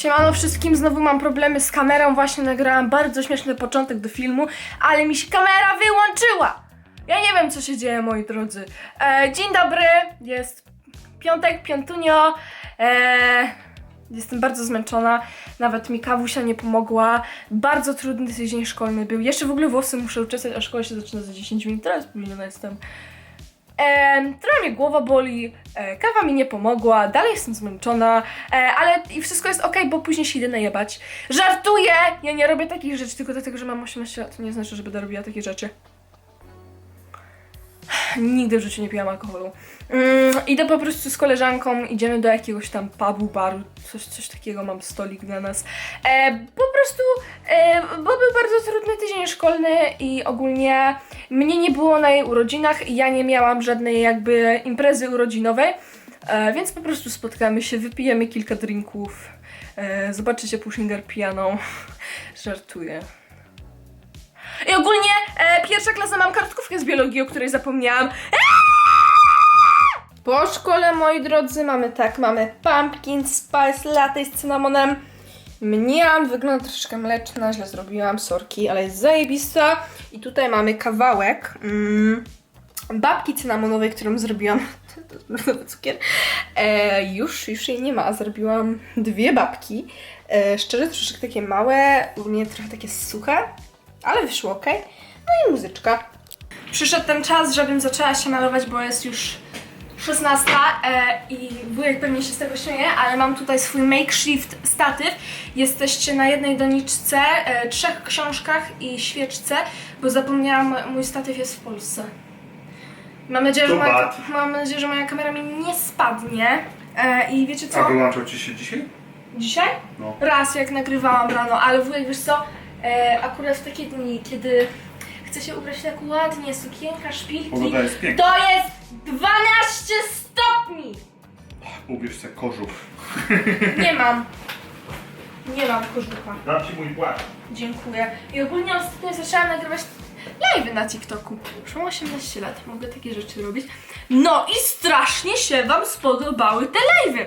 Siemano wszystkim, znowu mam problemy z kamerą, właśnie nagrałam bardzo śmieszny początek do filmu, ale mi się kamera wyłączyła! Ja nie wiem co się dzieje moi drodzy. E, dzień dobry, jest piątek, piątunio. E, jestem bardzo zmęczona, nawet mi kawusia nie pomogła. Bardzo trudny tydzień szkolny był. Jeszcze w ogóle włosy muszę uczesać, a szkoła się zaczyna za 10 minut, teraz spóźniona jestem. E, trochę mnie głowa boli, e, kawa mi nie pomogła, dalej jestem zmęczona, e, ale i wszystko jest ok, bo później się idę najebać. Żartuję! Ja nie robię takich rzeczy tylko dlatego, że mam 18 lat. To nie znaczy, że będę robiła takie rzeczy. Nigdy w życiu nie piłam alkoholu. Mm, idę po prostu z koleżanką, idziemy do jakiegoś tam pubu, baru, coś, coś takiego, mam stolik dla nas. E, po prostu, e, bo był bardzo trudny tydzień szkolny i ogólnie mnie nie było na jej urodzinach i ja nie miałam żadnej jakby imprezy urodzinowej, e, więc po prostu spotkamy się, wypijemy kilka drinków, e, zobaczycie Pushinger pijaną. Żartuję. I ogólnie e, pierwsza klasa mam kartkówkę z biologii, o której zapomniałam. Po szkole, moi drodzy, mamy tak, mamy pumpkin spice latte z cynamonem. Mniam, wygląda troszeczkę mleczna, źle zrobiłam, sorki, ale jest zajebista. I tutaj mamy kawałek mm, babki cynamonowej, którą zrobiłam. To jest cukier. E, już, już jej nie ma, zrobiłam dwie babki. E, szczerze, troszeczkę takie małe, u mnie trochę takie suche, ale wyszło ok. No i muzyczka. Przyszedł ten czas, żebym zaczęła się malować, bo jest już 16 e, i wujek pewnie się z tego śmieje, ale mam tutaj swój makeshift statyw. Jesteście na jednej doniczce, e, trzech książkach i świeczce, bo zapomniałam, mój statyw jest w Polsce. Mam nadzieję, że To moja, bad. mam nadzieję, że moja kamera mi nie spadnie. E, I wiecie A co? wyłączał ci się dzisiaj? Dzisiaj? No. Raz, jak nagrywałam rano, ale wujek, wiesz co, e, akurat w takie dni, kiedy chcę się ubrać tak ładnie, sukienka, szpilki, Pogoda jest piękna. to jest 12 stopni! Ubierz se kożuch. Nie mam. Nie mam kożucha. Dam ci mój płaszcz. Dziękuję. I ogólnie ostatnio zaczęłam nagrywać live na TikToku. Już mam 18 lat, mogę takie rzeczy robić. No i strasznie się Wam spodobały te live'y.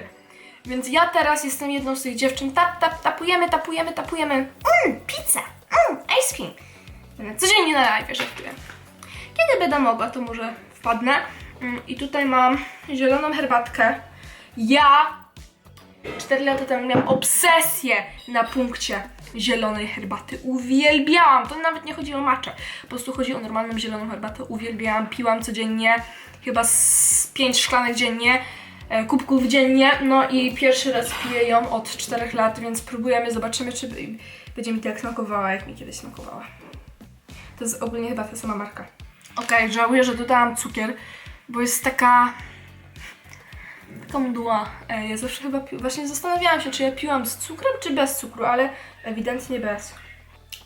Więc ja teraz jestem jedną z tych dziewczyn. Tap, tap, tapujemy, tapujemy, tapujemy. Mmm, pizza, mmm, ice cream. Codziennie na live, żartuję. Kiedy będę mogła, to może wpadnę. Mm, I tutaj mam zieloną herbatkę. Ja 4 lata temu miałam obsesję na punkcie zielonej herbaty. Uwielbiałam. To nawet nie chodzi o matcha. Po prostu chodzi o normalną zieloną herbatę. Uwielbiałam. Piłam codziennie. Chyba z 5 szklanek dziennie. E, Kubków dziennie. No i pierwszy raz piję ją od 4 lat, więc próbujemy, zobaczymy, czy będzie mi tak smakowała, jak mi kiedyś smakowała. To jest ogólnie chyba ta sama marka. Okej, żałuję, że dodałam cukier, bo jest taka taka mdła. E, Ja zawsze chyba pi- właśnie zastanawiałam się, czy ja piłam z cukrem, czy bez cukru, ale ewidentnie bez.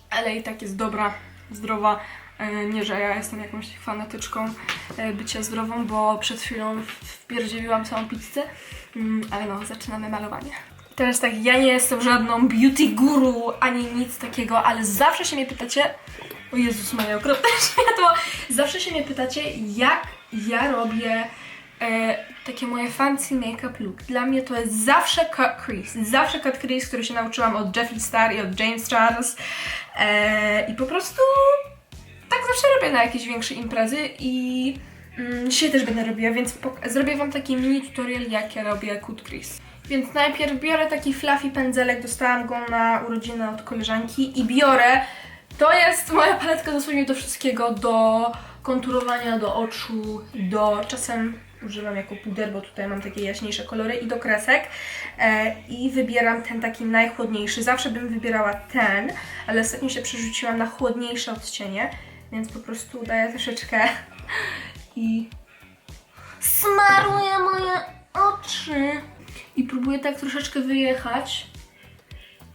Ale i tak jest dobra, zdrowa. E, Nie, że ja jestem jakąś fanatyczką e, bycia zdrową, bo przed chwilą wpierdzieliłam całą pizzę. Mm, Ale no, zaczynamy malowanie. Teraz tak, ja nie jestem żadną beauty guru, ani nic takiego, ale zawsze się mnie pytacie, o Jezus moje okropne światło, zawsze się mnie pytacie, jak ja robię e, takie moje fancy make-up look. Dla mnie to jest zawsze cut crease. Zawsze cut crease, który się nauczyłam od Jeffree Star i od James Charles. E, I po prostu tak zawsze robię na jakieś większe imprezy i mm, dzisiaj też będę robiła, więc zrobię Wam taki mini tutorial, jak ja robię cut crease. Więc najpierw biorę taki fluffy pędzelek, dostałam go na urodziny od koleżanki i biorę, to jest moja paletka dosłownie do wszystkiego, do konturowania, do oczu, do czasem używam jako puder, bo tutaj mam takie jaśniejsze kolory i do kresek e, i wybieram ten taki najchłodniejszy. Zawsze bym wybierała ten, ale ostatnio się przerzuciłam na chłodniejsze odcienie, więc po prostu daję troszeczkę i smaruję moje oczy i próbuję tak troszeczkę wyjechać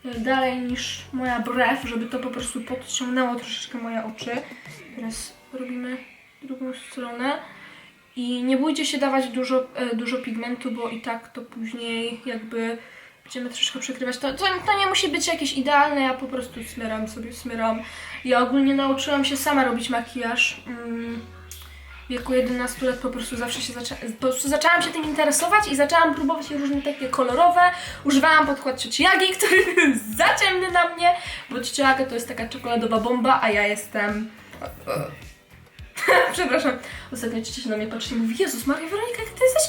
e, dalej niż moja brew, żeby to po prostu podciągnęło troszeczkę moje oczy. Teraz robimy drugą stronę. I nie bójcie się dawać dużo, e, dużo pigmentu, bo i tak to później jakby będziemy troszkę przykrywać. To, to, to nie musi być jakieś idealne, ja po prostu smyram sobie, smyram. Ja ogólnie nauczyłam się sama robić makijaż. Mm, wieku 11 lat po prostu zawsze się zaczę... po prostu zaczęłam się tym interesować i zaczęłam próbować różne takie kolorowe. Używałam podkład cioci Jagi, który był za ciemny na mnie, bo ciocia Jaga to jest taka czekoladowa bomba, a ja jestem... Przepraszam. Ostatnio ciocia się na mnie patrzy i mówi, Jezus Maria Weronika, jak ty jesteś...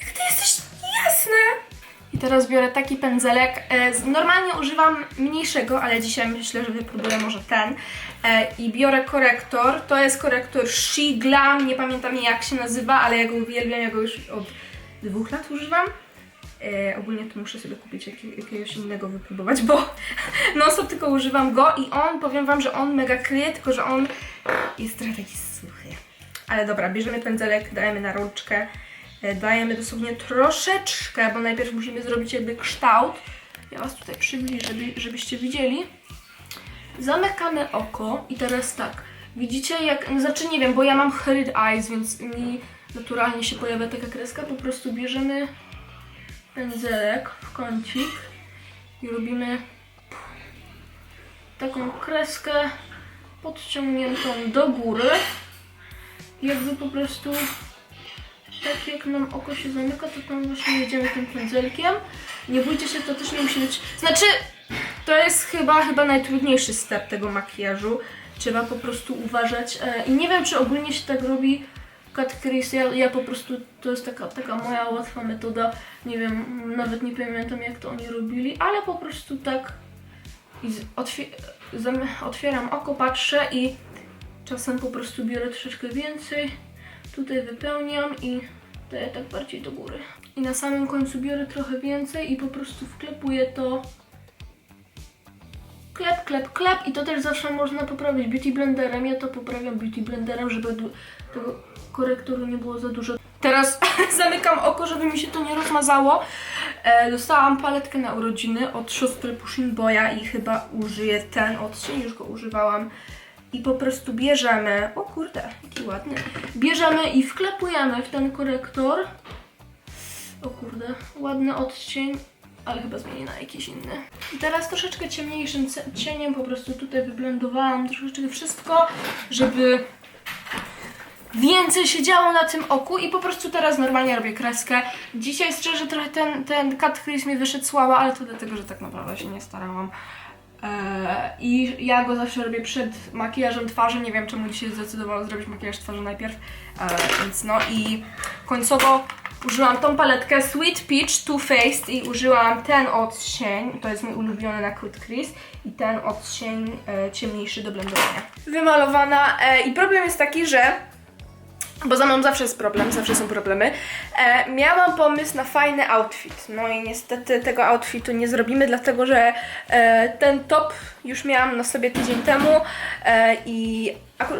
Jak ty jesteś jasna! I teraz biorę taki pędzelek. E, Normalnie używam mniejszego, ale dzisiaj myślę, że wypróbuję może ten. E, I biorę korektor. To jest korektor She Glam. Nie pamiętam jak się nazywa, ale ja go uwielbiam. Ja go już od dwóch lat używam. E, ogólnie to muszę sobie kupić jakie, jakiegoś innego wypróbować, bo non stop tylko używam go i on, powiem wam, że on mega kryje, tylko że on jest trochę taki suchy. Ale dobra, bierzemy pędzelek, dajemy na rączkę, dajemy dosłownie troszeczkę, bo najpierw musimy zrobić jakby kształt. Ja was tutaj przybliżę, żeby, żebyście widzieli. Zamykamy oko i teraz tak, widzicie jak, no znaczy nie wiem, bo ja mam haired eyes, więc mi naturalnie się pojawia taka kreska, po prostu bierzemy pędzelek w kącik i robimy taką kreskę podciągniętą do góry. Jakby po prostu tak jak nam oko się zamyka, to tam właśnie jedziemy tym pędzelkiem. Nie bójcie się, to też nie musi być... Znaczy, to jest chyba, chyba najtrudniejszy step tego makijażu. Trzeba po prostu uważać. E, I nie wiem, czy ogólnie się tak robi Cut. Ja, ja po prostu, to jest taka, taka moja łatwa metoda. Nie wiem, nawet nie pamiętam jak to oni robili, ale po prostu tak i otwieram oko, patrzę i czasem po prostu biorę troszeczkę więcej. Tutaj wypełniam i daję tak bardziej do góry. I na samym końcu biorę trochę więcej i po prostu wklepuję to klep, klep, klep i to też zawsze można poprawić beauty blenderem. Ja to poprawiam beauty blenderem, żeby tego korektoru nie było za dużo. Teraz zamykam oko, żeby mi się to nie rozmazało. E, dostałam paletkę na urodziny od siostry Pushing Boya i chyba użyję ten odcień, już go używałam. I po prostu bierzemy, o kurde, jaki ładny, bierzemy i wklepujemy w ten korektor. O kurde, ładny odcień, ale chyba zmienię na jakiś inny. I teraz troszeczkę ciemniejszym cieniem po prostu tutaj wyblendowałam troszeczkę wszystko, żeby więcej się działo na tym oku i po prostu teraz normalnie robię kreskę. Dzisiaj szczerze trochę ten, ten cut crease mi wyszedł słabo, ale to dlatego, że tak naprawdę się nie starałam. Eee, I ja go zawsze robię przed makijażem twarzy. Nie wiem czemu dzisiaj zdecydowałam zrobić makijaż twarzy najpierw. Eee, więc no i końcowo użyłam tą paletkę Sweet Peach Too Faced i użyłam ten odcień. To jest mój ulubiony na cut crease. I ten odcień e, ciemniejszy do blendowania. Wymalowana. E, I problem jest taki, że bo za mną zawsze jest problem, zawsze są problemy. E, miałam pomysł na fajny outfit, no i niestety tego outfitu nie zrobimy, dlatego że e, ten top już miałam na sobie tydzień temu e, i aku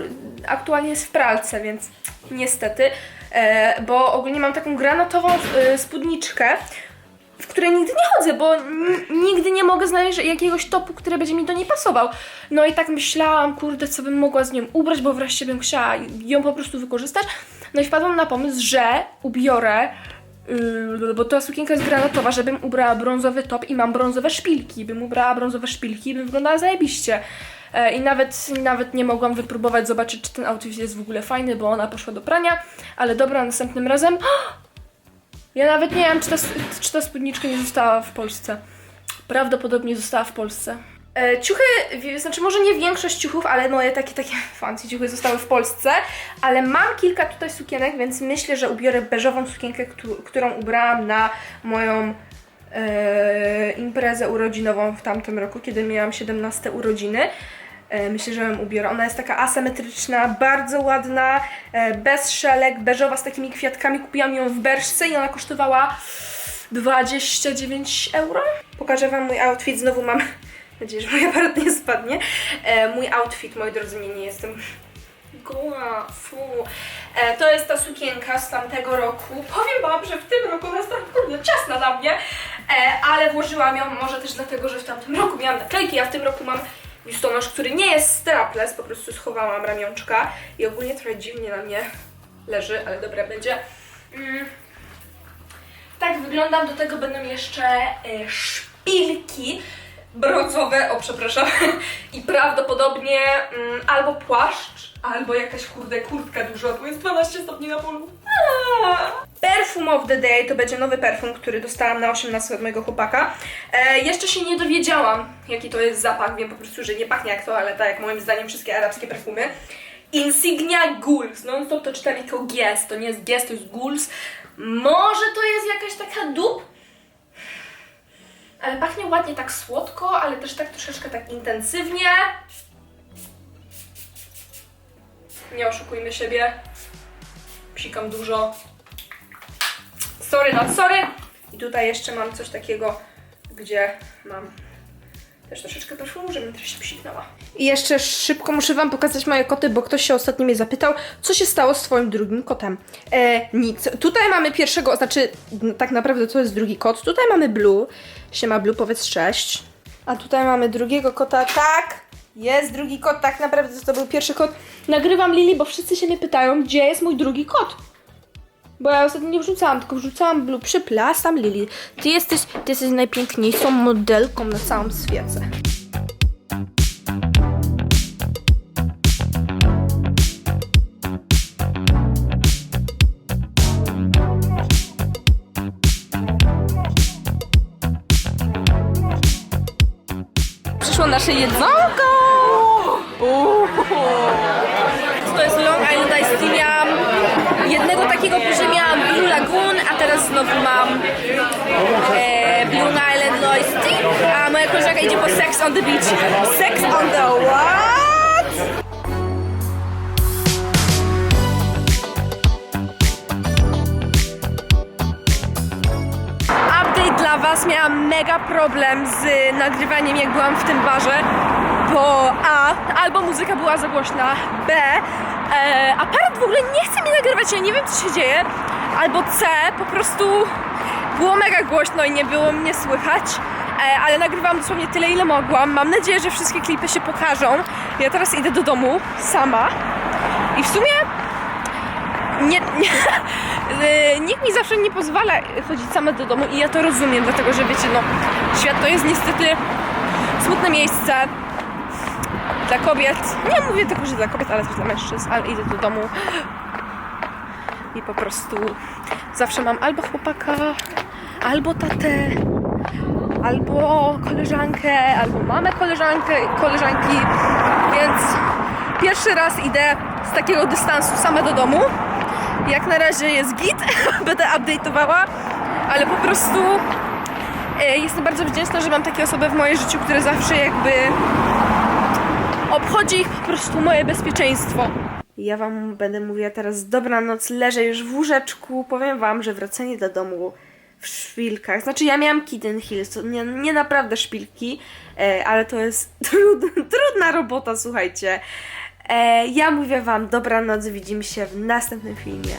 aktualnie jest w pralce, więc niestety, e, bo ogólnie mam taką granatową e, spódniczkę, w której nigdy nie chodzę, bo nigdy nie mogę znaleźć jakiegoś topu, który będzie mi do niej pasował. No i tak myślałam, kurde, co bym mogła z nią ubrać, bo wreszcie bym chciała ją po prostu wykorzystać. No i wpadłam na pomysł, że ubiorę, yy, bo ta sukienka jest granatowa, żebym ubrała brązowy top i mam brązowe szpilki. Bym ubrała brązowe szpilki i bym wyglądała zajebiście. E, I nawet, nawet nie mogłam wypróbować, zobaczyć, czy ten outfit jest w ogóle fajny, bo ona poszła do prania. Ale dobra, następnym razem ja nawet nie wiem, czy ta, czy ta spódniczka nie została w Polsce. Prawdopodobnie została w Polsce. E, ciuchy, znaczy może nie większość ciuchów, ale moje takie, takie fancy ciuchy zostały w Polsce, ale mam kilka tutaj sukienek, więc myślę, że ubiorę beżową sukienkę, któ- którą ubrałam na moją e, imprezę urodzinową w tamtym roku, kiedy miałam 17 urodziny. E, Myślę, że ją ubiorę. Ona jest taka asymetryczna, bardzo ładna, e, bez szelek, beżowa z takimi kwiatkami. Kupiłam ją w Berszce i ona kosztowała 29 euro. Pokażę Wam mój outfit. Znowu mam nadzieję, że mój aparat nie spadnie. E, mój outfit, moi drodzy, nie, nie jestem goła, fu. E, to jest ta sukienka z tamtego roku. Powiem Wam, że w tym roku ona jest tam kurde ciasna dla mnie, e, ale włożyłam ją może też dlatego, że w tamtym roku miałam naklejki, a w tym roku mam biustonosz, który nie jest strapless, po prostu schowałam ramionczka i ogólnie trochę dziwnie na mnie leży, ale dobra będzie. Mm. Tak wyglądam, do tego będą jeszcze e, szpilki brązowe, o przepraszam, i prawdopodobnie mm, albo płaszcz, Albo jakaś kurde kurtka duża, bo jest 12 stopni na polu. Perfum of the day to będzie nowy perfum, który dostałam na 18 od mojego chłopaka. E, jeszcze się nie dowiedziałam, jaki to jest zapach. Wiem po prostu, że nie pachnie jak to, ale tak jak moim zdaniem wszystkie arabskie perfumy. Insignia Guls. No to to czytam jako Gies. To nie jest Gies, to jest Guls. Może to jest jakaś taka dup? Ale pachnie ładnie tak słodko, ale też tak troszeczkę tak intensywnie. Nie oszukujmy siebie. Psikam dużo. Sorry, not sorry. I tutaj jeszcze mam coś takiego, gdzie mam też troszeczkę perfumu, żebym też się psiknęła. I jeszcze szybko muszę Wam pokazać moje koty, bo ktoś się ostatnio mnie zapytał, co się stało z Twoim drugim kotem. E, nic. Tutaj mamy pierwszego, znaczy tak naprawdę to jest drugi kot. Tutaj mamy Blue. Siema Blue, powiedz cześć. A tutaj mamy drugiego kota, tak. Jest drugi kot, tak naprawdę to był pierwszy kot. Nagrywam Lili, bo wszyscy się mnie pytają, gdzie jest mój drugi kot. Bo ja ostatnio nie wrzucałam, tylko wrzucałam Blue. Przepraszam, Lili. Ty jesteś, ty jesteś najpiękniejszą modelką na całym świecie. Przyszło nasze jedzonko! Uuu. To jest Long Island Ice Tea. Miałam jednego takiego później miałam Blue Lagoon, a teraz znowu mam e, Blue Island Ice Tea. A moja koleżanka idzie po Sex on the Beach. Sex on the what? Was. Miałam mega problem z nagrywaniem, jak byłam w tym barze, bo A. Albo muzyka była za głośna, B. E, aparat w ogóle nie chce mi nagrywać, ja nie wiem co się dzieje. Albo C. Po prostu było mega głośno i nie było mnie słychać. E, ale nagrywałam dosłownie tyle, ile mogłam. Mam nadzieję, że wszystkie klipy się pokażą. Ja teraz idę do domu sama. I w sumie nie, nie, y, nikt mi zawsze nie pozwala chodzić sama do domu i ja to rozumiem, dlatego że wiecie, no, świat to jest niestety smutne miejsce dla kobiet. Nie mówię tylko, że dla kobiet, ale też dla mężczyzn, ale idę do domu i po prostu zawsze mam albo chłopaka, albo tatę, albo koleżankę, albo mamę koleżankę, koleżanki, więc pierwszy raz idę z takiego dystansu sama do domu. Jak na razie jest git, będę update'owała, ale po prostu e, jestem bardzo wdzięczna, że mam takie osoby w moim życiu, które zawsze jakby obchodzi ich po prostu moje bezpieczeństwo. Ja wam będę mówiła teraz dobranoc, leżę już w łóżeczku, powiem wam, że wracanie do domu w szpilkach, znaczy ja miałam Kitten Hills, nie, nie naprawdę szpilki, e, ale to jest trud, trudna robota, słuchajcie. E, ja mówię wam dobranoc, widzimy się w następnym filmie.